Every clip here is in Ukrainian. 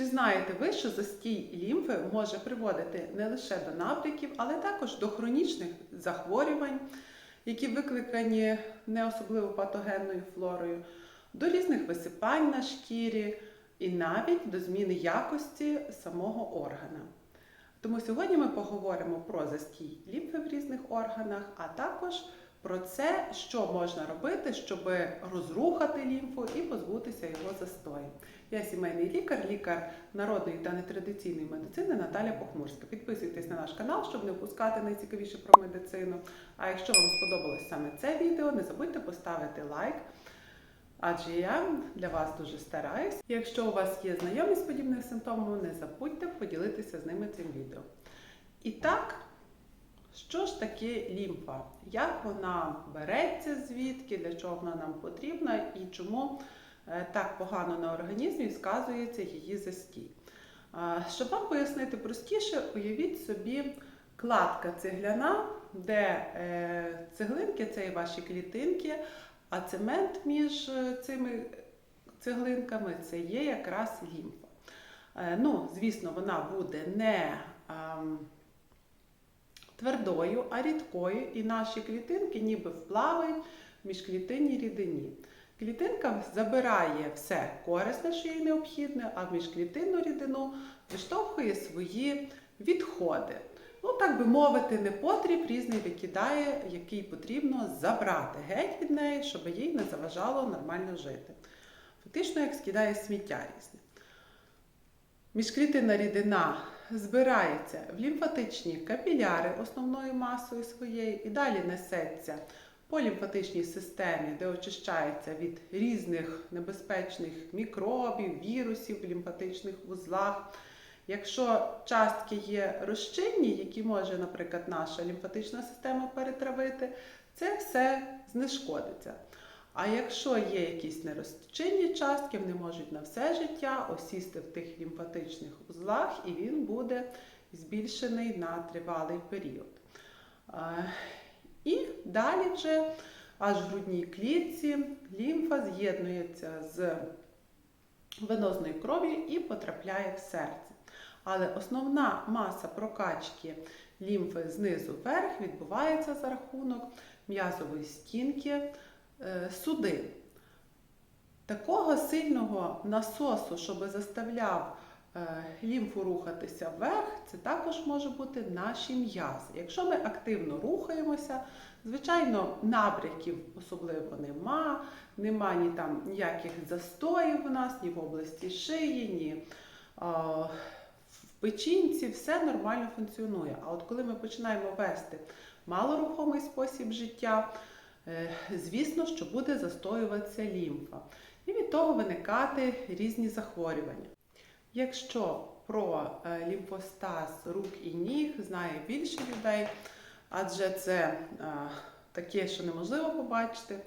Чи знаєте ви, що застій лімфи може приводити не лише до набряків, але також до хронічних захворювань, які викликані не особливо патогенною флорою, до різних висипань на шкірі і навіть до зміни якості самого органа. Тому сьогодні ми поговоримо про застій лімфи в різних органах, а також про це, що можна робити, щоб розрухати лімфу і позбутися його застою. Я сімейний лікар, лікар народної та нетрадиційної медицини Наталя Похмурська. Підписуйтесь на наш канал, щоб не впускати найцікавіше про медицину. А якщо вам сподобалось саме це відео, не забудьте поставити лайк. Адже я для вас дуже стараюсь. Якщо у вас є знайомі з подібними симптомами, не забудьте поділитися з ними цим відео. І так, що ж таке лімфа? Як вона береться звідки, для чого вона нам потрібна і чому так погано на організмі сказується її застій? Е, Щоб вам пояснити простіше, уявіть собі кладка цегляна, де е, цеглинки це і ваші клітинки, а цемент між е, цими цеглинками це є якраз лімфа. Е, Ну, звісно, вона буде не ем, твердою, а рідкою, і наші клітинки ніби вплавають в міжклітинній рідині. Клітинка забирає все корисне, що їй необхідне, а в міжклітинну рідину виштовхує свої відходи. Ну, так би мовити, непотріб різний викидає, який потрібно забрати геть від неї, щоб їй не заважало нормально жити. Фактично, як скидає сміття різне. Міжклітинна рідина збирається в лімфатичні капіляри основною масою своєї і далі несеться по лімфатичній системі, де очищається від різних небезпечних мікробів, вірусів в лімфатичних вузлах. Якщо частки є розчинні, які може, наприклад, наша лімфатична система перетравити, це все знешкодиться. А якщо є якісь нерозчинні частки, вони можуть на все життя осісти в тих лімфатичних узлах, і він буде збільшений на тривалий період. І далі вже аж в грудній клітці лімфа з'єднується з венозною кров'ю і потрапляє в серце. Але основна маса прокачки лімфи знизу вверх відбувається за рахунок м'язової стінки е, судин. Такого сильного насосу, щоб заставляв лімфу рухатися вверх, це також може бути наші м'язи. Якщо ми активно рухаємося, звичайно, набряків особливо нема, нема ні там ніяких застоїв у нас, ні в області шиї, ні а, в печінці, все нормально функціонує. А от коли ми починаємо вести малорухомий спосіб життя, е, звісно, що буде застоюватися лімфа. І від того виникати різні захворювання. Якщо про е, лімфостаз рук і ніг знає більше людей, адже це е, таке, що неможливо побачити.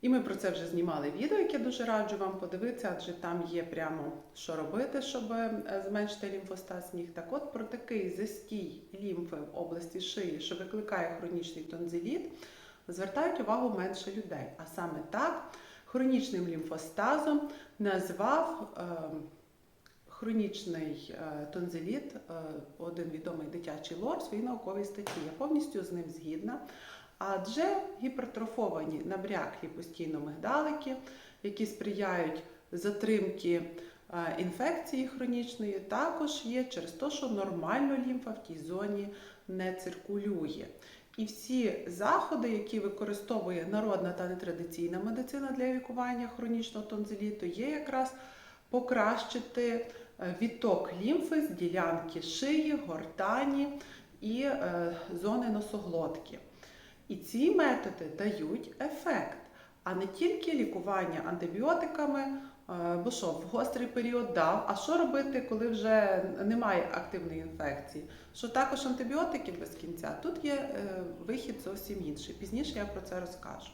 І ми про це вже знімали відео, яке дуже раджу вам подивитися, адже там є прямо що робити, щоб е, зменшити лімфостаз ніг. Так от про такий застій лімфи в області шиї, що викликає хронічний тонзиліт, звертають увагу менше людей. А саме так, хронічним лімфостазом назвав е, хронічний е, тонзиліт, е, один відомий дитячий лор, в своїй науковій статті. Я повністю з ним згідна. Адже гіпертрофовані набряклі постійно мигдалики, які сприяють затримки е, інфекції хронічної, також є через те, що нормально лімфа в тій зоні не циркулює. І всі заходи, які використовує народна та нетрадиційна медицина для лікування хронічного тонзиліту, є якраз покращити відток лімфи з ділянки шиї, гортані і е, зони носоглотки. І ці методи дають ефект, а не тільки лікування антибіотиками, е, бо що в гострий період дав. А що робити, коли вже немає активної інфекції? Що також антибіотики без кінця? Тут є е, вихід зовсім інший. Пізніше я про це розкажу.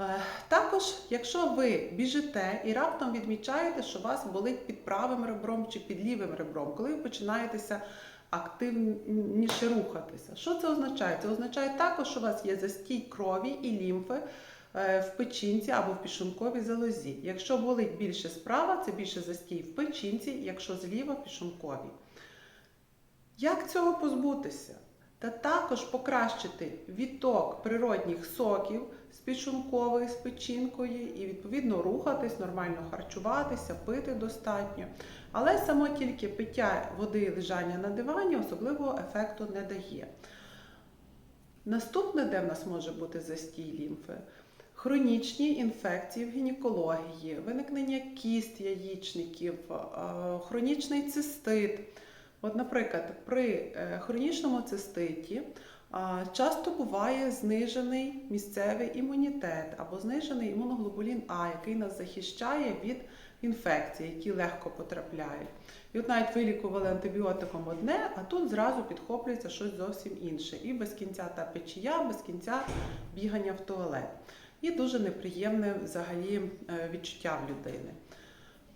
Е, Також, якщо ви біжите і раптом відмічаєте, що у вас болить під правим ребром чи під лівим ребром, коли ви починаєтеся активніше рухатися. Що це означає? Це означає також, що у вас є застій крові і лімфи е, в печінці або в пішунковій залозі. Якщо болить більше справа, це більше застій в печінці, якщо зліва пішунковій. Як цього позбутися? Та також покращити відток природних соків з підшункової, з печінкою і відповідно рухатись, нормально харчуватися, пити достатньо. Але само тільки пиття води і лежання на дивані особливого ефекту не дає. Наступне, де в нас може бути застій лімфи? Хронічні інфекції в гінекології, виникнення кіст яєчників, е, хронічний цистит. От, наприклад, при е, хронічному циститі часто буває знижений місцевий імунітет або знижений імуноглобулін А, який нас захищає від інфекцій, які легко потрапляють. І от навіть вилікували антибіотиком одне, а тут зразу підхоплюється щось зовсім інше. І без кінця та печія, без кінця бігання в туалет. І дуже неприємне взагалі е, відчуття в людини.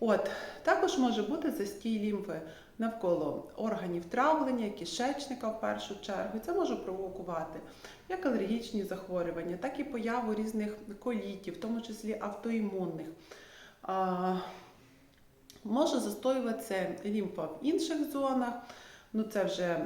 От, також може бути застій лімфи навколо органів травлення, кишечника в першу чергу. Це може провокувати як алергічні захворювання, так і появу різних колітів, в тому числі автоімунних. Може застоюватися лімфа в інших зонах. Ну, це вже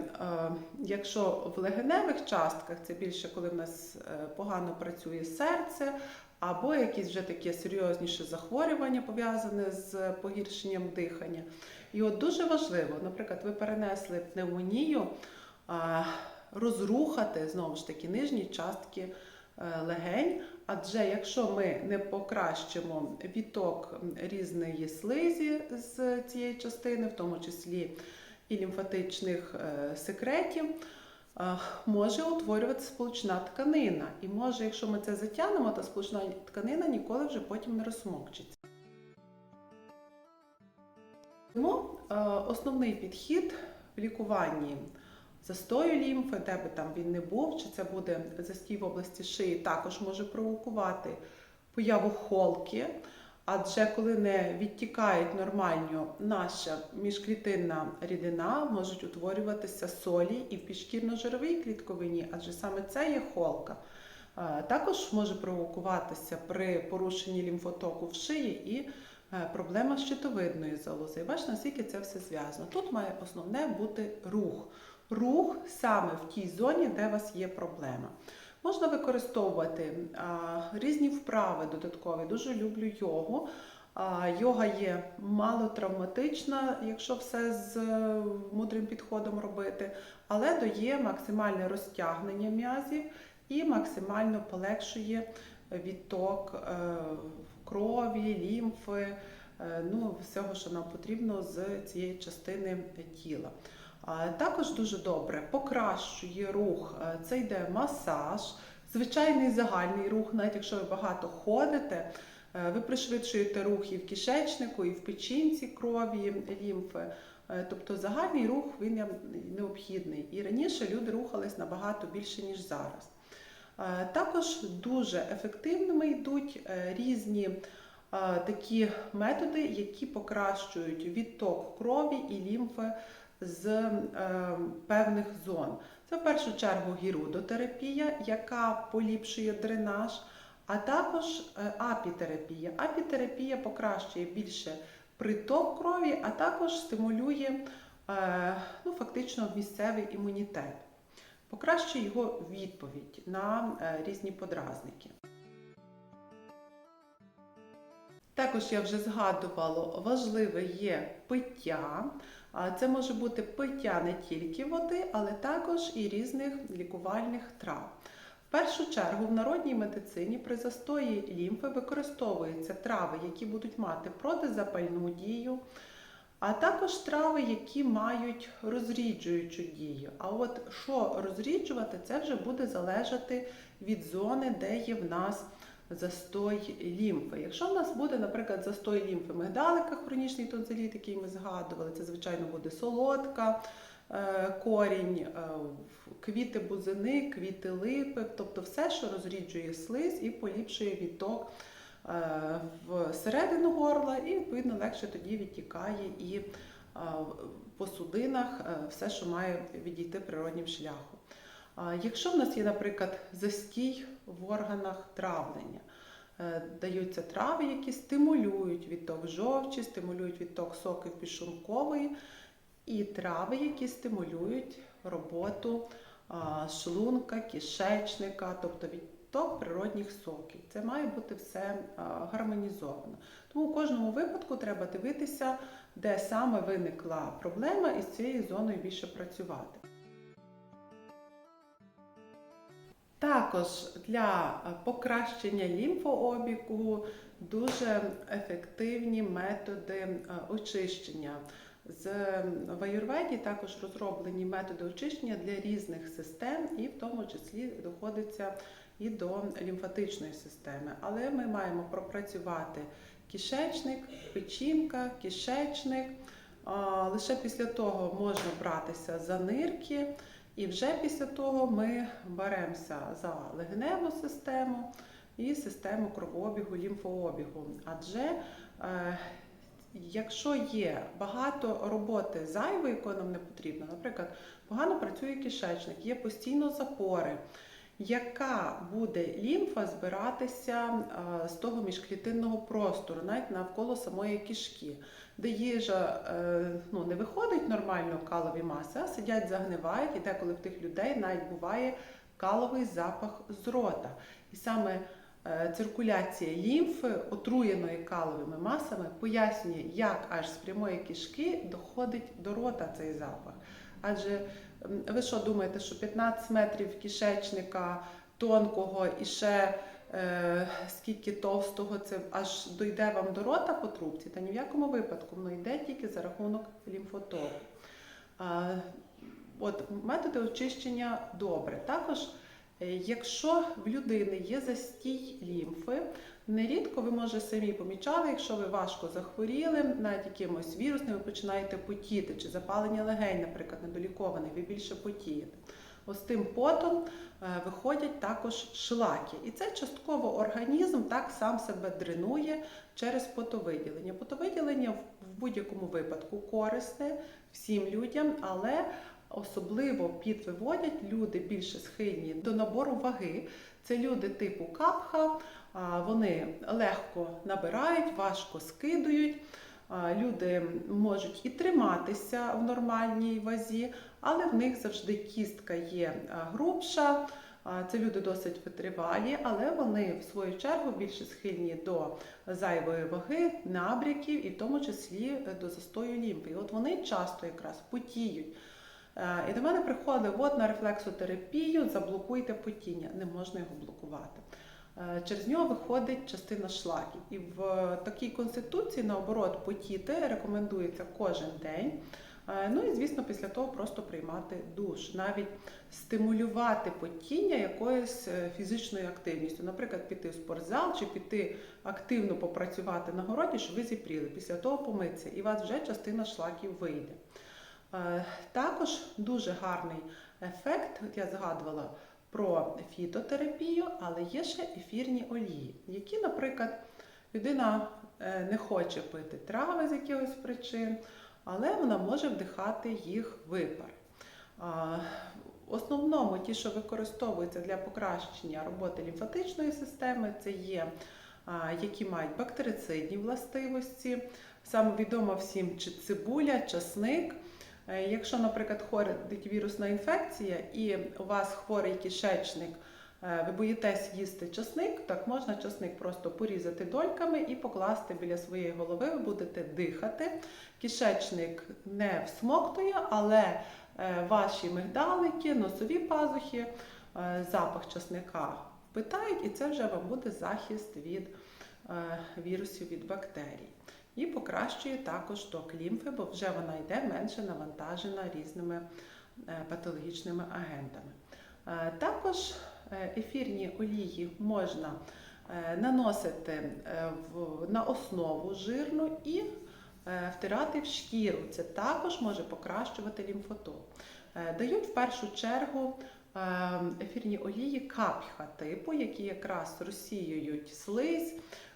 якщо в легеневих частках, це більше коли в нас е, погано працює серце, або якісь вже таке серйозніше захворювання пов'язане з погіршенням дихання. І от дуже важливо, наприклад, ви перенесли пневмонію, розрухати знову ж таки нижні частки е, легень. Адже якщо ми не покращимо відток різної слизі з цієї частини, в тому числі і лімфатичних е, секретів, може утворюватися сполучна тканина. І може, якщо ми це затягнемо, то сполучна тканина ніколи вже потім не розсмокчиться. Тому е, основний підхід в лікуванні застою лімфи, де би там він не був, чи це буде застій в області шиї, також може провокувати появу холки. Адже коли не відтікають нормально наша міжклітинна рідина, можуть утворюватися солі і в підшкірно-жировій клітковині, адже саме це є холка. Е, Також може провокуватися при порушенні лімфотоку в шиї і проблема щитовидної залози. Бачите, наскільки це все зв'язано. Тут має основне бути рух. Рух саме в тій зоні, де у вас є проблема. Можна використовувати а, різні вправи додаткові. Дуже люблю йогу. А, йога є малотравматична, якщо все з е, мудрим підходом робити, але дає максимальне розтягнення м'язів і максимально полегшує відток е, крові, лімфи, е, ну, всього, що нам потрібно з цієї частини тіла. Також дуже добре покращує рух. Це йде масаж, звичайний загальний рух, навіть якщо ви багато ходите, е, ви пришвидшуєте рух і в кишечнику, і в печінці крові, лімфи. Е, Тобто загальний рух він необхідний. І раніше люди рухались набагато більше, ніж зараз. Е, Також дуже ефективними йдуть е, різні е, такі методи, які покращують відток крові і лімфи з певних зон. Це в першу чергу гірудотерапія, яка поліпшує дренаж, а також апітерапія. Апітерапія покращує більше приток крові, а також стимулює ну, фактично місцевий імунітет. Покращує його відповідь на е, різні подразники. Також я вже згадувала, важливе є пиття. Це може бути пиття не тільки води, але також і різних лікувальних трав. В першу чергу в народній медицині при застої лімфи використовуються трави, які будуть мати протизапальну дію, а також трави, які мають розріджуючу дію. А от що розріджувати, це вже буде залежати від зони, де є в нас застой лімфи. Якщо в нас буде, наприклад, застой лімфи мигдалика, хронічний тонзиліт, який ми згадували, це, звичайно, буде солодка, е, корінь, е, квіти бузини, квіти липи, тобто все, що розріджує слиз і поліпшує відток е, всередину горла, і, відповідно, легше тоді відтікає і по судинах все, що має відійти природнім шляхом. Якщо в нас є, наприклад, застій в органах травлення, е, даються трави, які стимулюють відток жовчі, стимулюють відток соків підшлункової, і трави, які стимулюють роботу шлунка, кишечника, тобто відток природних соків. Це має бути все гармонізовано. Тому у кожному випадку треба дивитися, де саме виникла проблема, і з цією зоною більше працювати. Також для е, покращення лімфообігу дуже ефективні методи е, очищення. З в також розроблені методи очищення для різних систем, і в тому числі доходиться і до лімфатичної системи. Але ми маємо пропрацювати кишечник, печінка, кишечник. Лише після того можна братися за нирки, і вже після того ми беремося за легеневу систему і систему кровообігу, лімфообігу. Адже е, Якщо є багато роботи зайвої, якої нам не потрібно, наприклад, погано працює кишечник, є постійно запори, яка буде лімфа збиратися е, з того міжклітинного простору, навіть навколо самої кишки, де їжа е, ну, не виходить нормально калові маси, а сидять, загнивають, і деколи в тих людей навіть буває каловий запах з рота. І саме Е, циркуляція лімфи, отруєної каловими масами, пояснює, як аж з прямої кишки доходить до рота цей запах. Адже ви що думаєте, що 15 метрів кишечника тонкого і ще е, скільки товстого це аж дойде вам до рота по трубці? Та ні в якому випадку воно йде тільки за рахунок лімфотоку. Е, От методи очищення добре. Також Якщо в людини є застій лімфи, нерідко ви може самі помічали, якщо ви важко захворіли, навіть якимось вірусним, ви починаєте потіти, чи запалення легень, наприклад, недоліковане, ви більше потієте. Ось тим потом е, виходять також шлаки. І це частково організм так сам себе дренує через потовиділення. Потовиділення в будь-якому випадку корисне всім людям, але Особливо підвиводять люди більше схильні до набору ваги. Це люди типу капха, вони легко набирають, важко скидують. Люди можуть і триматися в нормальній вазі, але в них завжди кістка є грубша. Це люди досить витривалі, але вони в свою чергу більше схильні до зайвої ваги, набряків і в тому числі до застою лімфи. От вони часто якраз потіють. Е, і до мене приходить от на рефлексотерапію, заблокуйте потіння. Не можна його блокувати. Е, через нього виходить частина шлаків. І в такій конституції, наоборот, потіти рекомендується кожен день. Е, ну і, звісно, після того просто приймати душ, навіть стимулювати потіння якоюсь фізичною активністю. Наприклад, піти в спортзал чи піти активно попрацювати на городі, щоб ви зіпріли. Після того помитися, і у вас вже частина шлаків вийде. Е, також дуже гарний ефект, я згадувала про фітотерапію, але є ще ефірні олії, які, наприклад, людина е, не хоче пити трави з якихось причин, але вона може вдихати їх випар. В основному ті, що використовуються для покращення роботи лімфатичної системи, це є які мають бактерицидні властивості. Саме відомо всім чи цибуля, часник. Е, якщо, наприклад, ходить вірусна інфекція і у вас хворий кишечник, е, ви боїтесь їсти часник, так можна часник просто порізати дольками і покласти біля своєї голови, ви будете дихати. Кишечник не всмоктує, але е, ваші мигдалики, носові пазухи, запах часника впитають, і це вже вам буде захист від вірусів від бактерій. І покращує також ток лімфи, бо вже вона йде менше навантажена різними е, патологічними агентами. Е, також е, ефірні олії можна наносити на основу жирну і втирати в шкіру. Це також може покращувати лімфоток. Дають в першу чергу ефірні олії капха типу, які якраз розсіюють слизь.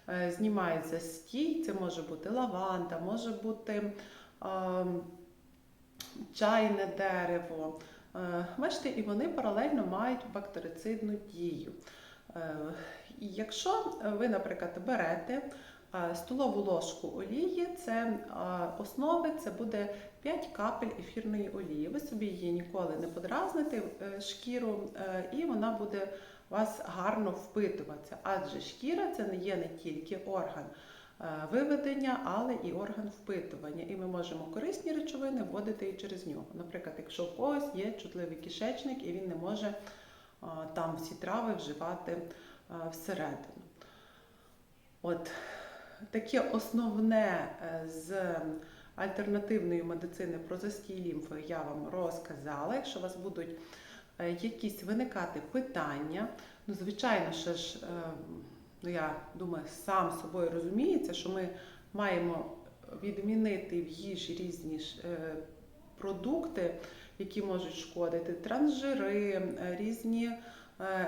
Е, знімається стій, це може бути лаванда, може бути е, чайне дерево. Е, бачите, і вони паралельно мають бактерицидну дію. Е, якщо ви, наприклад, берете столову ложку олії, це основи, це буде 5 капель ефірної олії. Ви собі її ніколи не подразните шкіру, і вона буде вас гарно впитуватися. Адже шкіра це не є не тільки орган е, виведення, але і орган впитування. І ми можемо корисні речовини вводити і через нього. Наприклад, якщо в когось є чутливий кишечник і він не може е, там всі трави вживати е, всередину. От таке основне з альтернативної медицини про застій лімфи я вам розказала. Якщо вас будуть якісь виникати питання, ну, звичайно, ще ж, е, ну я думаю, сам собою розуміється, що ми маємо відмінити в їжі різні е, продукти, які можуть шкодити, трансжири, е, різні е,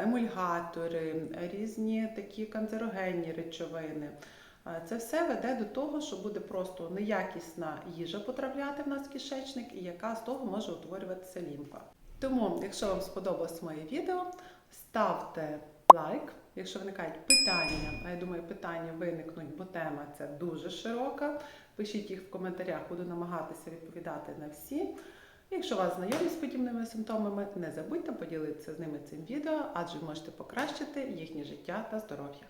емульгатори, е, різні такі канцерогенні речовини. Е, Це все веде до того, що буде просто неякісна їжа потрапляти в нас в кишечник, і яка з того може утворюватися лімфа. Тому, якщо вам сподобалось моє відео, ставте лайк. Якщо виникають питання, а я думаю, питання виникнуть, бо тема ця дуже широка. Пишіть їх в коментарях, буду намагатися відповідати на всі. Якщо вас знайомі з подібними симптомами, не забудьте поділитися з ними цим відео, адже можете покращити їхнє життя та здоров'я.